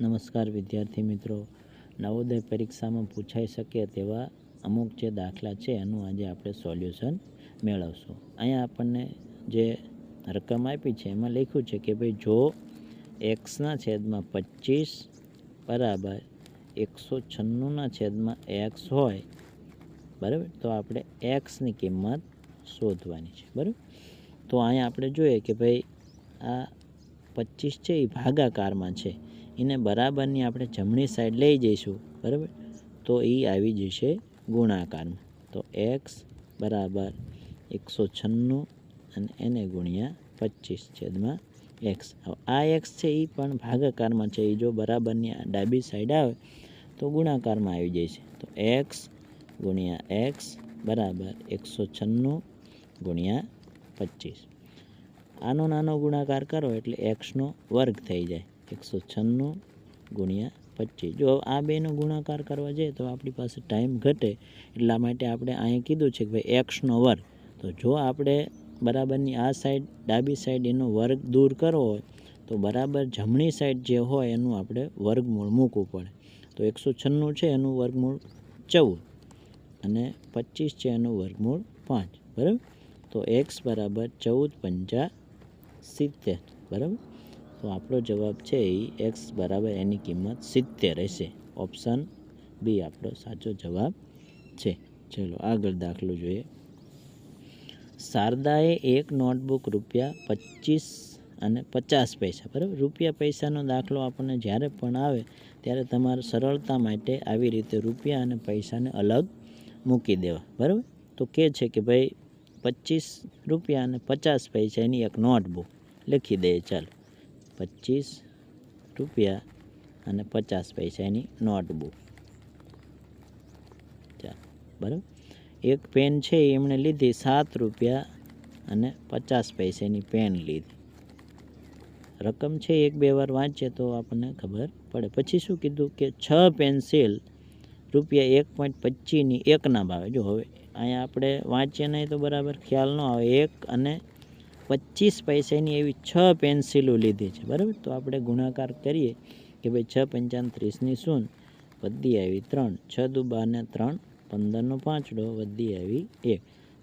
નમસ્કાર વિદ્યાર્થી મિત્રો. નવોદય પરીક્ષામાં પૂછાઈ શકે તેવા અમુક જે દાખલા છે, એનું આજે આપણે સોલ્યુશન મેળવશું. અહીંયા આપણને જે રકમ આપી છે, એમાં લખ્યું છે કે ભાઈ, જો એક્સના છેદમાં પચીસ બરાબર એકસો છન્નુંના છેદમાં એક્સ હોય, બરાબર, તો આપણે એક્સની કિંમત શોધવાની છે, બરાબર? તો અહીંયા આપણે જોઈએ કે ભાઈ, આ પચીસ છે, એ ભાગાકારમાં છે. એને બરાબરની આપણે જમણી સાઈડ લઈ જઈશું, બરાબર? તો એ આવી જશે ગુણાકારમાં તો એક્સ બરાબર એકસો છન્નું અને એને ગુણ્યા પચીસ છેદમાં એક્સ આ એક્સ છે એ પણ ભાગાકારમાં છે. એ જો બરાબરની ડાબી સાઈડ આવે, તો ગુણાકારમાં આવી જશે. તો એક્સ ગુણ્યા એક્સ બરાબર એકસો છન્નું ગુણ્યા પચીસ. આનો નાનો ગુણાકાર કરો એટલે એક્સનો વર્ગ થઈ જાય. એકસો છન્નું ગુણ્યા પચીસ. જો આ બેનો ગુણાકાર કરવા જઈએ તો આપણી પાસે ટાઈમ ઘટે. એટલા માટે આપણે અહીંયા કીધું છે કે ભાઈ એક્સનો વર્ગ. તો જો આપણે બરાબરની આ સાઈડ ડાબી સાઈડ એનો વર્ગ દૂર કરવો હોય, તો બરાબર જમણી સાઈડ જે હોય એનું આપણે વર્ગમૂળ મૂકવું પડે. તો એકસો છન્નું છે, એનું વર્ગમૂળ ચૌદ. અને પચીસ છે, એનું વર્ગમૂળ પાંચ. બરાબર? તો એક્સ બરાબર ચૌદ પંચા સિત્તેર. બરાબર? તો આપણો જવાબ છે એ એક્સ બરાબર એની કિંમત સિત્તેર હશે ઓપ્શન બી આપણો સાચો જવાબ છે. ચલો આગળ દાખલો જોઈએ. શારદાએ એક નોટબુક રૂપિયા પચીસ અને પચાસ પૈસા, બરાબર? રૂપિયા પૈસાનો દાખલો આપણને જ્યારે પણ આવે ત્યારે તમારે સરળતા માટે આવી રીતે રૂપિયા અને પૈસાને અલગ મૂકી દેવા, બરાબર? તો કે છે કે ભાઈ પચીસ રૂપિયા અને પચાસ પૈસા એની એક નોટબુક, લખી દઈએ ચાલો. પચીસ રૂપિયા અને પચાસ પૈસાની નોટબુક. ચાલો, બરાબર? એક પેન છે એમણે લીધી, સાત રૂપિયા અને પચાસ પૈસાની પેન લીધી. રકમ છે એક બે વાર વાંચીએ તો આપણને ખબર પડે. પછી શું કીધું કે છ પેન્સિલ રૂપિયા એક પોઈન્ટ પચીસની એકના ભાવે. જો હવે અહીંયા આપણે વાંચીએ નહીં તો બરાબર ખ્યાલ ન આવે. એક અને પચીસ પૈસાની એવી છ પેન્સિલો લીધી છે, બરાબર? તો આપણે ગુણાકાર કરીએ કે ભાઈ છ પંચાવન ત્રીસની શૂન, વધી આવી ત્રણ, છ દુ બારને ત્રણ, પંદરનો પાંચડો, વધી આવી એક,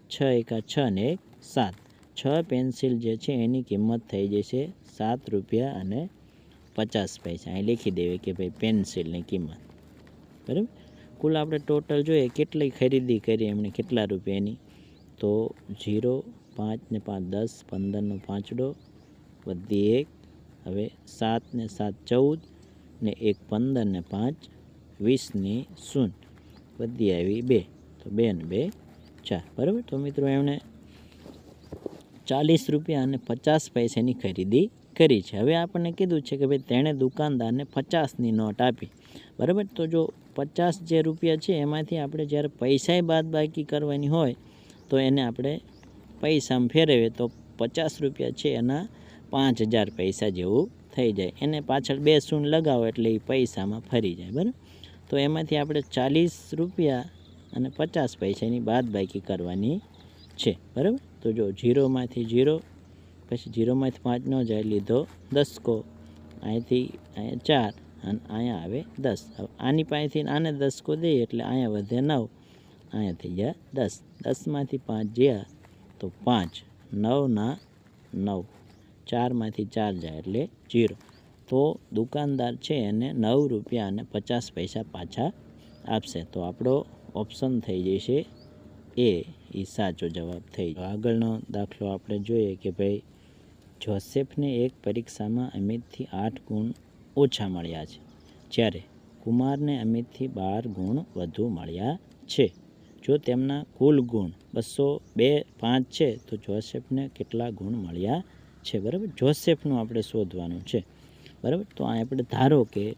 છ એકા છ ને એક, સાત. છ પેન્સિલ જે છે એની કિંમત થઈ જશે સાત રૂપિયા અને પચાસ પૈસા. અહીં લખી દેવી કે ભાઈ પેન્સિલની કિંમત. બરાબર? કુલ આપણે ટોટલ જોઈએ કેટલી ખરીદી કરી એમણે, કેટલા રૂપિયાની? તો જીરો પાંચ ને પાંચ દસ પંદરનો પાંચડો વધી એક. હવે સાત ને સાત ચૌદ ને એક પંદર ને પાંચ વીસની શૂન વધી આવી બે. તો બે ને બે, ચાર. બરાબર? તો મિત્રો એમણે ચાલીસ રૂપિયા અને પચાસ પૈસાની ખરીદી કરી છે. હવે આપણને કીધું છે કે ભાઈ તેણે દુકાનદારને પચાસની નોટ આપી. બરાબર? તો જો પચાસ જે રૂપિયા છે, એમાંથી આપણે જ્યારે પૈસાએ બાદ બાકી કરવાની હોય, તો એને આપણે પૈસામાં ફેરવે તો પચાસ રૂપિયા છે એના પાંચ હજાર પૈસા જેવું થઈ જાય. એને પાછળ બે સૂન લગાવો એટલે એ પૈસામાં ફરી જાય, બરાબર? તો એમાંથી આપણે ચાલીસ રૂપિયા અને પચાસ પૈસાની બાદ બાકી કરવાની છે, બરાબર? તો જો જીરોમાંથી જીરો પછી જીરોમાંથી ન જાય, લીધો દસકો, અહીંથી અહીંયા ચાર અને અહીંયા આવે દસ. આની પાસેથી આને દસકો દઈએ એટલે અહીંયા વધે નવ, અહીંયા થઈ ગયા દસ. દસમાંથી પાંચ ગયા તો પાંચ નવના નવ. ચારમાંથી ચાર જાય એટલે જીરો. તો દુકાનદાર છે એને નવ રૂપિયા અને પચાસ પૈસા પાછા આપશે. તો આપણો ઓપ્શન થઈ જશે એ. એ સાચો જવાબ થઈ આગળનો દાખલો આપણે જોઈએ કે ભાઈ, જોસેફને એક પરીક્ષામાં અમિતથી આઠ ગુણ ઓછા મળ્યા છે. જ્યારે કુમારને અમિતથી બાર ગુણ વધુ મળ્યા છે. જો તેમના કુલ ગુણ બસો બે પાંચ છે, તો જોસેફને કેટલા ગુણ મળ્યા છે? બરાબર? જોસેફનું આપણે શોધવાનું છે. બરાબર? તો આ આપણે ધારો કે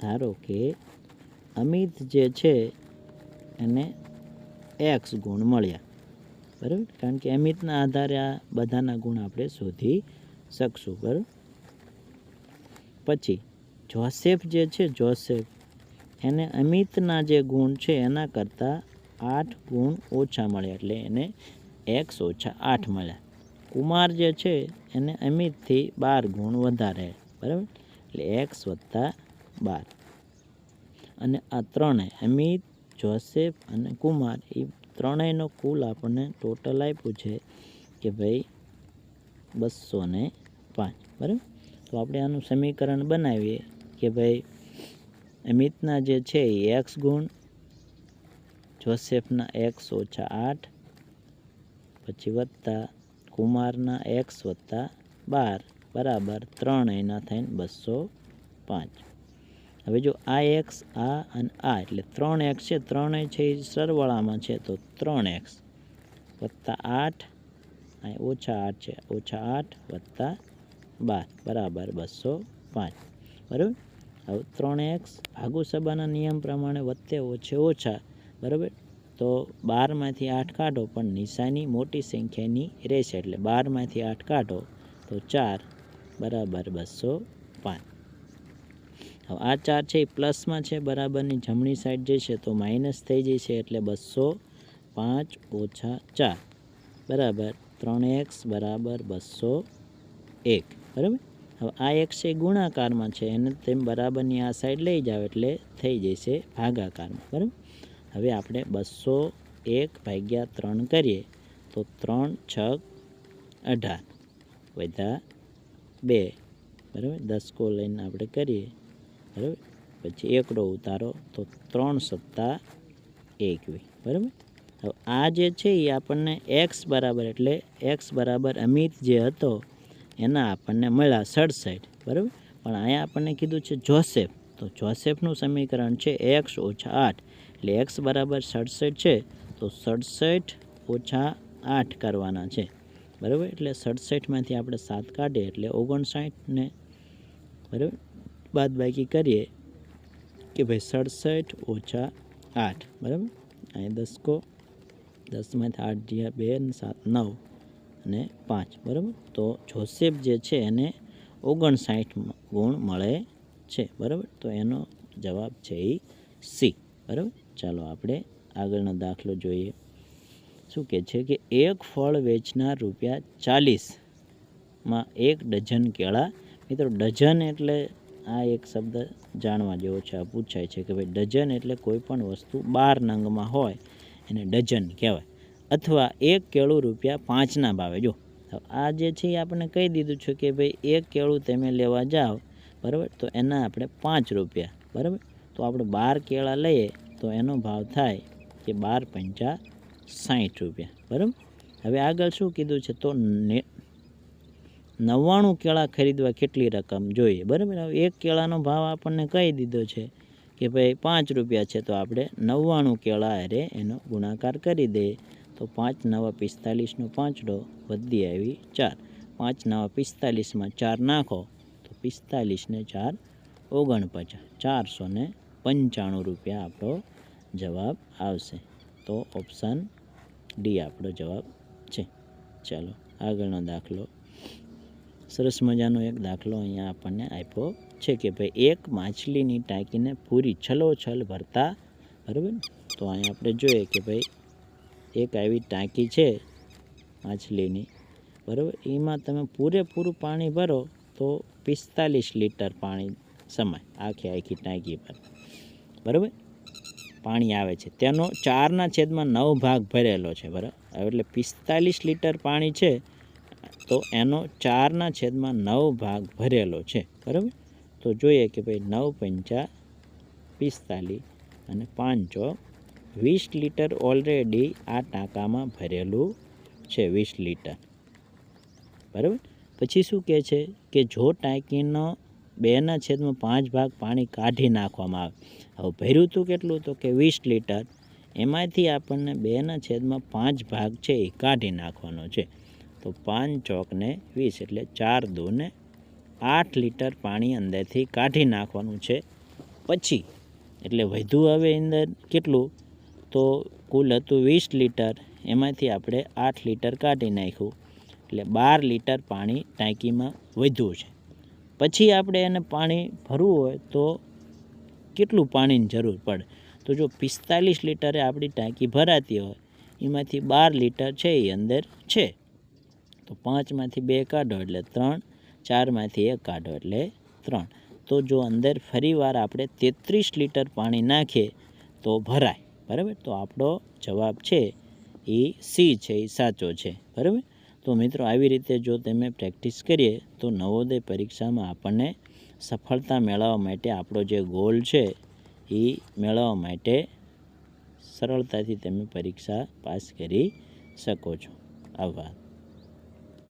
ધારો કે અમિત જે છે, એને એક્સ ગુણ મળ્યા. બરાબર? કારણ કે અમિતના આધારે આ બધાના ગુણ આપણે શોધી શકશું. બરાબર? પછી, જોસેફ જે છે, જોસેફ એને અમિતના જે ગુણ છે એના કરતાં આઠ ગુણ ઓછા મળ્યા એટલે એને એક્સ ઓછા આઠ મળ્યા કુમાર જે છે એને અમિતથી બાર ગુણ વધારે, બરાબર? એટલે એક્સ વત્તા બાર. અને આ ત્રણેય અમિત, જોસેફ અને કુમાર, એ ત્રણેયનો કુલ આપણને ટોટલ આપ્યું છે કે ભાઈ બસો ને પાંચ, બરાબર? તો આપણે આનું સમીકરણ બનાવીએ કે ભાઈ અમિતના જે છે એ એક્સ ગુણ, જોસેફના એક્સ ઓછા આઠ, પછી વત્તા કુમારના એક્સ વત્તા બાર, બરાબર ત્રણ એના થઈને બસો પાંચ. હવે જો આ એક્સ, આ અને આ, એટલે ત્રણ એક્સ છે ત્રણેય છે એ સરવાળામાં છે, તો ત્રણ એક્સ વત્તા આઠ અહીં ઓછા આઠ છે, ઓછા આઠ વત્તા બાર, બરાબર બસો પાંચ. બરાબર? હવે ત્રણ એક્સ ભાગુ સભાના નિયમ પ્રમાણે વધતે ઓછે ઓછા, બરાબર? તો બારમાંથી આઠ કાઢો, પણ નિશાની મોટી સંખ્યાની રહેશે એટલે બારમાંથી આઠ કાઢો તો ચાર બરાબર બસો પાંચ. હવે આ ચાર છે એ પ્લસમાં છે, બરાબરની જમણી સાઈડ જે છે તો માઇનસ થઈ જશે એટલે બસો પાંચ ઓછા ચાર, બરાબર? ત્રણ એક્સ બરાબર બસો એક, બરાબર? હવે આ એક છે ગુણાકારમાં છે, એને તેમ બરાબરની આ સાઈડ લઈ જાઓ એટલે થઈ જશે ભાગાકારમાં, બરાબર? હવે આપણે બસો એક ભાગ્યા ત્રણ કરીએ, તો ત્રણ છ અઢાર વધ્યા બે, બરાબર? દસકો લઈને આપણે કરીએ, બરાબર? પછી એકડો ઉતારો, તો ત્રણ સત્તા એકવીસ બરાબર? હવે આ જે છે એ આપણને એક્સ બરાબર એટલે એક્સ બરાબર અમિત જે હતો એના આપણને મળ્યા સડસઠ બરાબર? પણ અહીંયા આપણને કીધું છે જોસેફ તો જોસેફનું સમીકરણ છે એક્સ ઓછા આઠ. એટલે એક્સ બરાબર સડસઠ છે, તો સડસઠ ઓછા આઠ કરવાના છે. બરાબર? એટલે સડસઠમાંથી આપણે સાત કાઢીએ, એટલે ઓગણસાઠને બરાબર? બાદ બાકી કરીએ કે ભાઈ સડસઠ ઓછા આઠ. બરાબર? અહીં દસકો, દસમાંથી આઠ જ્યાં બે સાત, નવ. અને પાંચ, બરાબર? તો જોસેફ જે છે એને ઓગણસાઠ ગુણ મળે છે, બરાબર? તો એનો જવાબ છે એ સી, બરાબર? ચાલો આપણે આગળનો દાખલો જોઈએ. શું કહે છે કે એક ફળ વેચનાર રૂપિયા ચાલીસમાં એક ડઝન કેળા. મિત્રો, ડઝન એટલે આ એક શબ્દ જાણવા જેવો છે, આ પૂછાય છે કે ભાઈ ડઝન એટલે કોઈ પણ વસ્તુ બાર નંગમાં હોય, એને ડઝન કહેવાય. અથવા એક કેળું રૂપિયા પાંચના ભાવે. જો આ જે છે એ આપણે કહી દીધું છે કે ભાઈ, એક કેળું તમે લેવા જાઓ, બરાબર? તો એના આપણે પાંચ રૂપિયા, બરાબર? તો આપણે બાર કેળા લઈએ, તો એનો ભાવ થાય કે બાર પંચા સાઠ રૂપિયા, બરાબર? હવે આગળ શું કીધું છે? તો નવ્વાણું કેળા ખરીદવા કેટલી રકમ જોઈએ, બરાબર? હવે એક કેળાનો ભાવ આપણને કહી દીધો છે કે ભાઈ, પાંચ રૂપિયા છે, તો આપણે નવ્વાણું કેળા અરે એનો ગુણાકાર કરી દઈએ. તો પાંચ નવા પિસ્તાલીસનો પાંચડો વધી આવી ચાર. પાંચ નવા પિસ્તાલીસમાં ચાર નાખો, તો પિસ્તાલીસને ચાર ઓગણપચાસ. ચારસો ને પંચાણું રૂપિયા આપણો જવાબ આવશે. તો ઓપ્શન ડી આપણો જવાબ છે. ચાલો, આગળનો દાખલો. સરસ મજાનો એક દાખલો અહીંયા આપણને આપ્યો છે કે ભાઈ એક માછલીની ટાંકીને પૂરી છલોછલ ભરતા, બરાબર? તો અહીંયા આપણે જોઈએ કે ભાઈ એક આવી ટાંકી છે માછલીની. બરાબર? એમાં તમે પૂરેપૂરું પાણી ભરો તો પિસ્તાલીસ લીટર પાણી સમાય આખી આખી ટાંકી પર. બરાબર? પાણી આવે છે. તેનો ચારના છેદમાં નવ ભાગ ભરેલો છે, બરાબર? એટલે પિસ્તાલીસ લીટર પાણી છે તો એનો ચારના છેદમાં નવ ભાગ ભરેલો છે, બરાબર? તો જોઈએ કે ભાઈ નવ પંચા પિસ્તાલીસ અને પાંચો વીસ લીટર ઓલરેડી આ ટાંકામાં ભરેલું છે, વીસ લીટર. બરાબર? પછી શું કહે છે કે જો ટાંકીનો બેના છેદમાં પાંચ ભાગ પાણી કાઢી નાખવામાં આવે, હવે ભર્યું હતું કેટલું? તો કે વીસ લીટર. એમાંથી આપણને બેના છેદમાં પાંચ ભાગ છે એ કાઢી નાખવાનો છે. તો પાંચ ચોકને વીસ એટલે ચાર દોને આઠ લીટર પાણી અંદરથી કાઢી નાખવાનું છે. પછી, એટલે વધુ હવે અંદર કેટલું? તો કુલ હતું વીસ લીટર. એમાંથી આપણે આઠ લીટર કાઢી નાખ્યું. એટલે બાર લીટર પાણી ટાંકીમાં વધ્યું છે. પછી આપણે એને પાણી ભરવું હોય તો કેટલું પાણીની જરૂર પડે? તો જો પિસ્તાલીસ લીટરે આપણી ટાંકી ભરાતી હોય, એમાંથી બાર લીટર છે એ અંદર છે. તો પાંચમાંથી બે કાઢો એટલે ત્રણ, ચારમાંથી એક કાઢો એટલે ત્રણ. તો જો અંદર ફરીવાર આપણે તેત્રીસ લીટર પાણી નાખીએ, તો ભરાય. બરાબર? તો આપણો જવાબ છે એ સી છે, એ સાચો છે. બરાબર? તો મિત્રો, આવી રીતે જો તમે પ્રેક્ટિસ કરીએ, તો નવોદય પરીક્ષામાં આપણને સફળતા મેળવવા માટે આપણો જે ગોલ છે, એ મેળવવા માટે સરળતાથી તમે પરીક્ષા પાસ કરી શકો છો. આભાર.